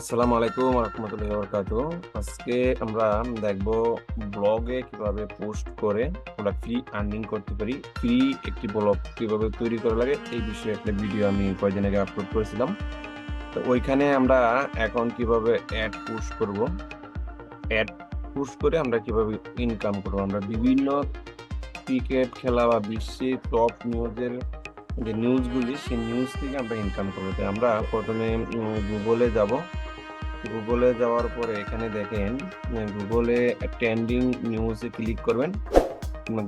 আসসালামু আলাইকুম রহমতুল্লাহি বরকাত আজকে আমরা দেখব ব্লগে কীভাবে পোস্ট করে আমরা ফ্রি আর্নিং করতে পারি। ফ্রি একটি ব্লগ কীভাবে তৈরি করা লাগে এই বিষয়ে একটা ভিডিও আমি কয়েকদিন আগে আপলোড করেছিলাম। তো ওইখানে আমরা এখন কীভাবে অ্যাড পোস্ট করব অ্যাড পোস্ট করে আমরা কীভাবে ইনকাম করব, আমরা বিভিন্ন ক্রিকেট খেলা বা বিশ্বের টপ নিউজের যে নিউজগুলি সেই নিউজ থেকে আমরা ইনকাম করব। আমরা প্রথমে গুগলে যাব। গুগলে যাওয়ার পরে এখানে দেখেন গুগলে ট্রেন্ডিং নিউজে ক্লিক করবেন।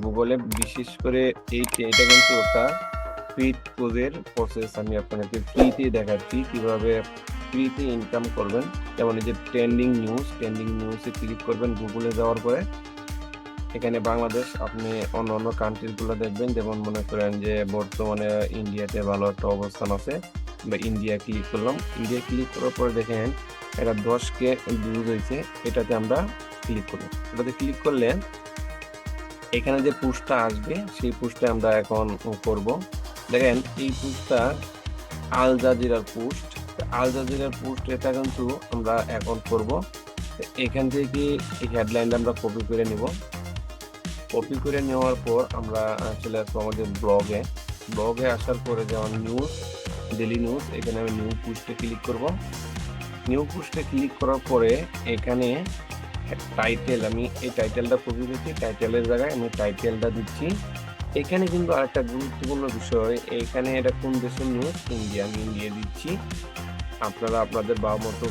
গুগলে বিশেষ করে এই এটা কিন্তু একটা ফ্রি কোজের প্রসেস আমি আপনাদেরকে ফ্রিতে দেখাচ্ছি কীভাবে ফ্রিতে ইনকাম করবেন। যেমন এই যে ট্রেন্ডিং নিউজ ট্রেন্ডিং নিউজে ক্লিক করবেন গুগলে যাওয়ার পরে। এখানে বাংলাদেশ আপনি অন্য অন্য কান্ট্রিগুলো দেখবেন। যেমন মনে করেন যে বর্তমানে ইন্ডিয়াতে ভালো একটা অবস্থান আছে। বা ইন্ডিয়া ক্লিক করলাম। ইন্ডিয়া ক্লিক করার পরে দেখেন এটা দশ কে ভিউজ হয়েছে, এটাতে আমরা ক্লিক করব। এটাতে ক্লিক করলে এখানে যে পুষটা আসবে, সেই পুষটা আমরা এখন করব। দেখেন, এই পুষটা আল জাজিরার পোস্ট আল জাজিরার পোস্ট এটা কিন্তু আমরা এখন করব। এখান থেকে এই হেডলাইনটা আমরা কপি করে নিব। কপি করে নেওয়ার পর আমরা চলে আসব আমাদের ব্লগে ব্লগে আসার পরে যেমন নিউজ ডেলি নিউজ এখানে আমি নিউ পোস্টে ক্লিক করব। নিউ পোস্টে ক্লিক করার পরে এখানে টাইটেল আমি এই টাইটেলটা কপি দিচ্ছি টাইটেলের জায়গায় আমি টাইটেলটা দিচ্ছি। এখানে কিন্তু আরেকটা গুরুত্বপূর্ণ বিষয়, এখানে এটা কোন দেশের নিউজ ইন্ডিয়া আমি ইন্ডিয়া দিচ্ছি। আপনারা আপনাদের বাবা মতো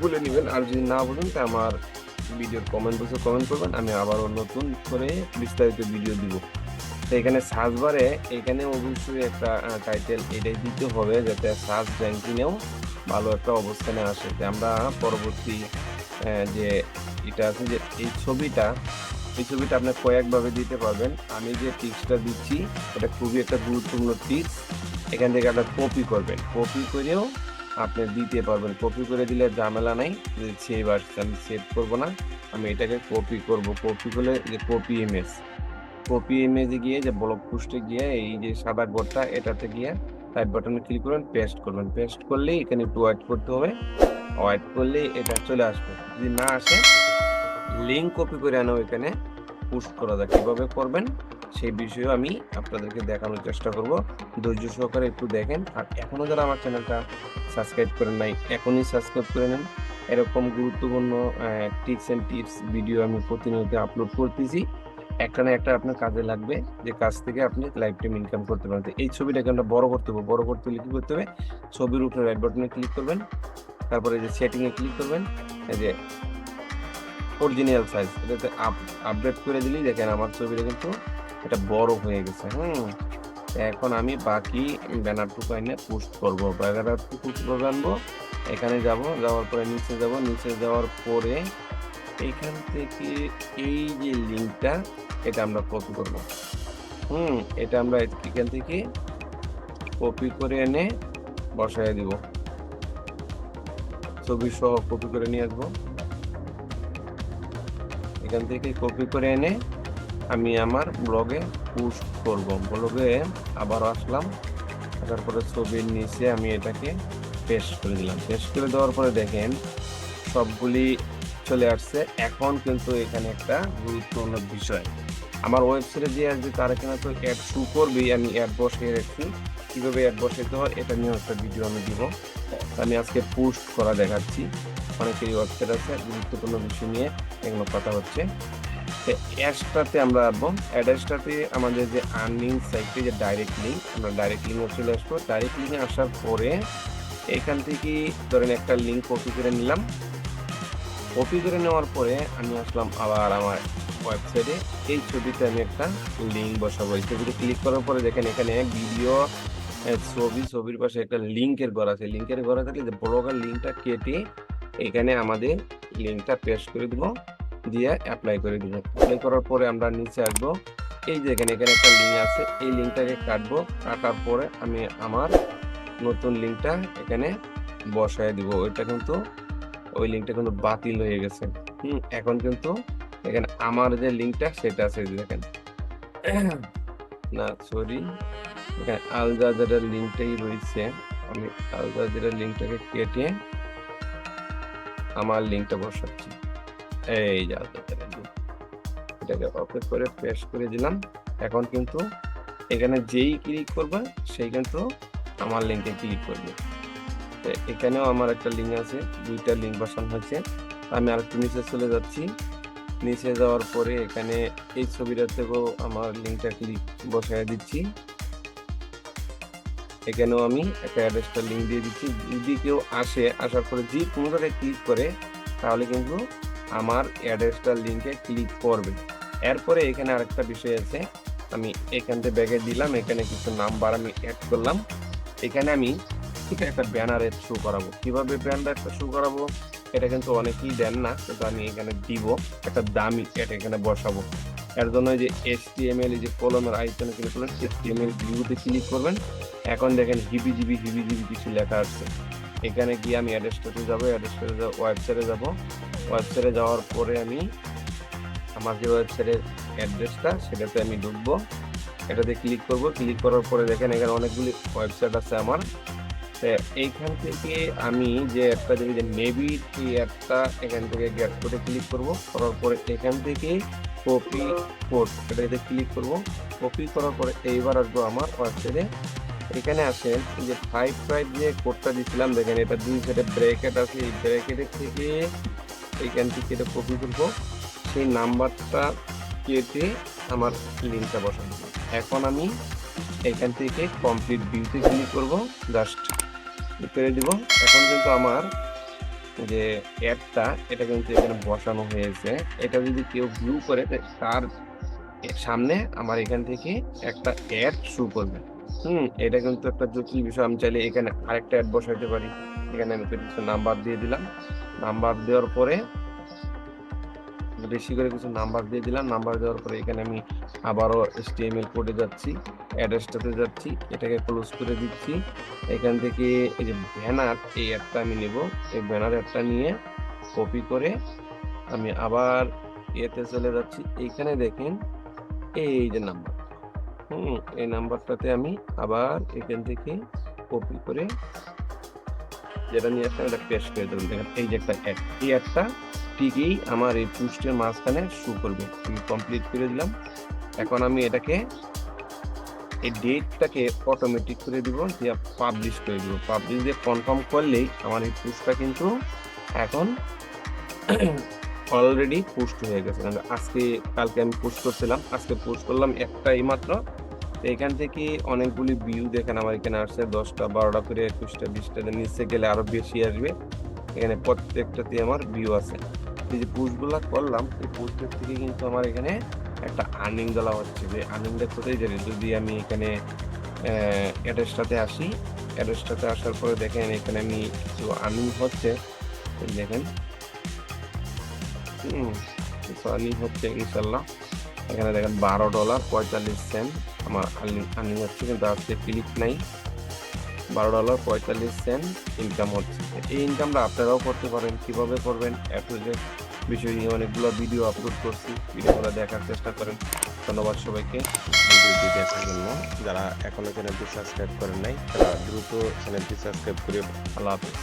বলে নেবেন, আর যদি না বলেন তা আমার ভিডিওর কমেন্ট বক্সে কমেন্ট করবেন, আমি আবারও নতুন করে বিস্তারিত ভিডিও দিব। তো এখানে সার্চ বারে এখানে অবশ্যই একটা টাইটেল এটাই দিতে হবে যাতে সার্চ র্যাঙ্কিংয়েও ভালো একটা অবস্থানে আসে। যে আমরা পরবর্তী যে এটা আছে যে এই ছবিটা এই ছবিটা আপনি কয়েকভাবে দিতে পারবেন। আমি যে টিপসটা দিচ্ছি, এটা খুবই একটা গুরুত্বপূর্ণ টিপস এখান থেকে একটা কপি করবেন। কপি করেও আপনি দিতে পারবেন। কপি করে দিলে ঝামেলা নাই, যে সেভ আসছে আমি সেভ করব না। আমি এটাকে কপি করব। কপি করলে যে কপি ইমেজ কপি ইমেজে গিয়ে, যে ব্লক পোস্টে গিয়ে, এই যে সাদা ঘরটা এটাতে গিয়ে টাইপ বাটনে ক্লিক করবেন পেস্ট করবেন। পেস্ট করলেই এখানে একটু ওয়েট করতে হবে। ওয়েট করলেই এটা চলে আসবে। যদি না আসে লিঙ্ক কপি করে আনো এখানে। পোস্ট করা যায় কীভাবে করবেন, সেই বিষয়ে আমি আপনাদেরকে দেখানোর চেষ্টা করব। ধৈর্য সহকারে একটু দেখেন। আর এখনও যারা আমার চ্যানেলটা সাবস্ক্রাইব করেন নাই, এখনই সাবস্ক্রাইব করে নেন। এরকম গুরুত্বপূর্ণ টিপস অ্যান্ড টিপস ভিডিও আমি প্রতিনিয়ত আপলোড করতেছি। একটা না একটা আপনার কাজে লাগবে যে কাজ থেকে আপনি লাইফ টাইম ইনকাম করতে পারেন। এই ছবিটাকে আমরা বড় করতে হবে। বড় করতে হলে কি করতে হবে? ছবির উপরে রাইট বাটনে ক্লিক করবেন। তারপরে যে সেটিংয়ে ক্লিক করবেন। এই যে অরিজিনাল সাইজ এটাতে আপ আপডেট করে দিলেই দেখেন আমার ছবিটা কিন্তু এটা বড় হয়ে গেছে। হুম এখন আমি বাকি ব্যানারটুকু এনে পোস্ট করব। ব্যানারটুকু করে আনব। এখানে যাব, যাওয়ার পরে নিচে যাব। নিচে যাওয়ার পরে এখান থেকে এই যে লিঙ্কটা এটা আমরা কপি করব। হুম। এটা আমরা এখান থেকে কপি করে এনে বসায় দিব। ছবি সহ কপি করে নিয়ে আসব। এখান থেকে কপি করে এনে আমি আমার ব্লগে পোস্ট করব। ব্লগে আবার আসলাম। তারপরে ছবির নিচে আমি এটাকে পেস্ট করে দিলাম। পেস্ট করে দেওয়ার পরে দেখেন সবগুলি চলে আসছে। এখন কিন্তু এখানে একটা গুরুত্বপূর্ণ বিষয়। আমার ওয়েবসাইটে যে আসবে তারা কিনা তো অ্যাড শু করবেই। আমি অ্যাড বসিয়ে রাখছি। কীভাবে অ্যাড বসাইতে হয়, এটা নিয়েও একটা ভিডিও আমি দিব। আমি আজকে পোস্ট করা দেখাচ্ছি। অনেকেরই ওয়েবসাইট আছে, গুরুত্বপূর্ণ বিষয় নিয়ে এগুলো কথা হচ্ছে। অ্যাডসটাতে আমরা আসব। অ্যাডসটাতে আমাদের যে আর্নিং সাইটে যে ডাইরেক্ট লিঙ্ক আমরা ডাইরেক্ট লিঙ্কে চলে আসব। ডাইরেক্ট লিঙ্কে আসার পরে এখান থেকে ধরেন একটা লিঙ্ক কপি করে নিলাম। কপি করে নেওয়ার পরে আমি আসলাম আবার আমার ওয়েবসাইটে এই ছবিতে আমি একটা লিঙ্ক বসাবো। এই ছবিতে ক্লিক করার পরে দেখেন এখানে ভিডিও ছবি, ছবির পাশে একটা লিঙ্কের ঘর আছে। লিঙ্কের ঘর থাকলে যে ব্লগার লিঙ্কটা কেটে এখানে আমাদের লিঙ্কটা পেস্ট করে দিব, দিয়ে অ্যাপ্লাই করে দিব। অ্যাপ্লাই করার পরে আমরা নিচে আসব। এই যে এখানে এখানে একটা লিঙ্ক আছে। এই লিঙ্কটাকে কাটবো। কাটার পরে আমি আমার নতুন লিঙ্কটা এখানে বসায় দিব। ওইটা কিন্তু ওই লিঙ্কটা কিন্তু বাতিল হয়ে গেছে। হুম, এখন কিন্তু এখানে আমার যে লিঙ্কটা সেটা আছে দেখেন। না সরি এখানে আল জাজারের লিঙ্কটাই রয়েছে। আমি আল জাজারের লিঙ্কটাকে কেটে আমার লিঙ্কটা বসাচ্ছি। এই যে যা দেখেন এটাকে ওকে করে পেস্ট করে দিলাম। এখন কিন্তু এখানে যেই ক্লিক করবে, সেই কিন্তু আমার লিঙ্কে ক্লিক করবে। এখানেও আমার একটা লিঙ্ক আছে, দুইটা লিঙ্ক বসানো হয়েছে। আমি আরেকটু নিচে চলে যাচ্ছি। নিচে যাওয়ার পরে এখানে এই ছবিটা থেকেও আমার লিঙ্কটা ক্লিক বসায় দিচ্ছি। এখানেও আমি একটা অ্যাড্রেসটা লিঙ্ক দিয়ে দিচ্ছি। যদি কেউ আসে, আসার পরে যে কোনো জায়গায় ক্লিক করে, তাহলে কিন্তু আমার অ্যাড্রেসটার লিঙ্কে ক্লিক করবে। এরপরে এখানে আরেকটা বিষয় আছে, আমি এখান থেকে ব্যাগে দিলাম। এখানে কিছু নাম্বার আমি অ্যাড করলাম। এখানে আমি একটা ব্যানার শো করাবো। কীভাবে ব্যানারটা শো করাবো, এটা কিন্তু অনেকেই দেন না, কিন্তু আমি এখানে দিব, একটা দামি এটা এখানে বসাবো। এর জন্য এই যে এসটিএমএল যে কলমের আইকনে ক্লিক করবেন এসটিএমএল ভিউতে ক্লিক করবেন। এখন দেখেন হিবি জিবি হিবি জিবি কিছু লেখা আছে। এখানে গিয়ে আমি অ্যাড্রেসটাতে যাব অ্যাড্রেসটাতে যাব ওয়েবসাইটে যাব। ওয়েবসাইটে যাওয়ার পরে আমি আমার যে ওয়েবসাইটের অ্যাড্রেসটা সেটাতে আমি ঢুকবো। এটাতে ক্লিক করব। ক্লিক করার পরে দেখেন এখানে অনেকগুলি ওয়েবসাইট আছে আমার। এইখান থেকে আমি যে অ্যাপটা দেখি যে মেবি এই অ্যাপটা এখান থেকে গেট কোডে ক্লিক করব, করার পরে এখান থেকে কপি কোড এটাতে ক্লিক করব কপি করার পরে এইবার আসব আমার ওয়েবসাইটে এখানে আসেন, যে ফাইভ ফাইভ যে কোডটা দিয়েছিলাম দেখেন এটা দুই সাইডে ব্র্যাকেট আছে, এই ব্র্যাকেটের থেকে এইখান থেকে এটা কপি করব। সেই নাম্বারটা কেটে আমার লিঙ্কটা বসানো এখন আমি এখান থেকে কমপ্লিট ভিউতে ক্লিক করব জাস্ট করে দিব। এখন কিন্তু আমার যে অ্যাপটা এটা কিন্তু এখানে বসানো হয়েছে। এটা যদি কেউ ভিউ করে তার সামনে আমার এখান থেকে একটা অ্যাড শুরু করবে। হুম, এটা কিন্তু একটা জটিল বিষয়। আমি চাইলে এখানে আরেকটা অ্যাড বসাইতে পারি। এখানে আমি কিছু নাম্বার দিয়ে দিলাম। নাম্বার দেওয়ার পরে বেশি করে কিছু নাম্বার দিয়ে দিলাম। নাম্বার দেওয়ার পরে এখানে আমি আবারও এসটিএমএল কোডে যাচ্ছি অ্যাড্রেসটাতে যাচ্ছি, এটাকে ক্লোজ করে দিচ্ছি। এখান থেকে এই যে ব্যানার এই অ্যাপটা আমি নেব। এই ব্যানার অ্যাপটা নিয়ে কপি করে আমি আবার এতে চলে যাচ্ছি। এইখানে দেখেন এই যে নাম্বার হুম, এই নাম্বারটাতে আমি আবার এখান থেকে কপি করে যেটা নিয়ে এটা পেস্ট করে দেবেন। দেখেন এই যে একটা অ্যাড এই অ্যাডটা ঠিকই আমার এই পোস্টের মাঝখানে শু করবে। আমি কমপ্লিট করে দিলাম। এখন আমি এটাকে, এই ডেটটাকে অটোমেটিক করে দিব, দিয়ে পাবলিশ করে দিব। পাবলিশ দিয়ে কনফার্ম করলেই আমার এই পোস্টটা কিন্তু এখন অলরেডি পোস্ট হয়ে গেছে। আজকে, কালকে আমি পোস্ট করছিলাম। আজকে পোস্ট করলাম একটাই মাত্র। এখান থেকে অনেকগুলি ভিউ দেখেন আমার এখানে আসছে। দশটা, বারোটা করে, একুশটা, বিশটা, নিচে গেলে আরও বেশি আসবে। এখানে প্রত্যেকটাতে আমার ভিউ আছে। এই যে পোস্টগুলো করলাম, এই পোস্টের থেকে কিন্তু আমার এখানে একটা আর্নিং দেওয়া হচ্ছে। যে আর্নিংটা কোথায় জানি? যদি আমি এখানে অ্যাড্রেসটাতে আসি, অ্যাড্রেসটাতে আসার পরে দেখেন এখানে আমি কিছু আর্নিং হচ্ছে। দেখেন। কিছু আর্নিং হচ্ছে ইনশাল্লাহ এখানে দেখেন বারো ডলার পঁয়তাল্লিশ সেন্ট আমার আর্নিং আর্নিং হচ্ছে, কিন্তু আজকে ক্লিক নাই। বারো ডলার পঁয়তাল্লিশ সেন্ট ইনকাম হচ্ছে। এই ইনকামটা আপনারাও করতে পারেন। কীভাবে করবেন? অ্যাপ্রোজের বিষয় নিয়ে অনেকগুলো ভিডিও আপলোড করছি। ভিডিওগুলো দেখার চেষ্টা করেন। ধন্যবাদ সবাইকে। ভিডিওটি দেখার জন্য যারা এখনও চ্যানেলটি সাবস্ক্রাইব করেন নাই তারা দ্রুত চ্যানেলটি সাবস্ক্রাইব করে আল্লাহ হাফিজ।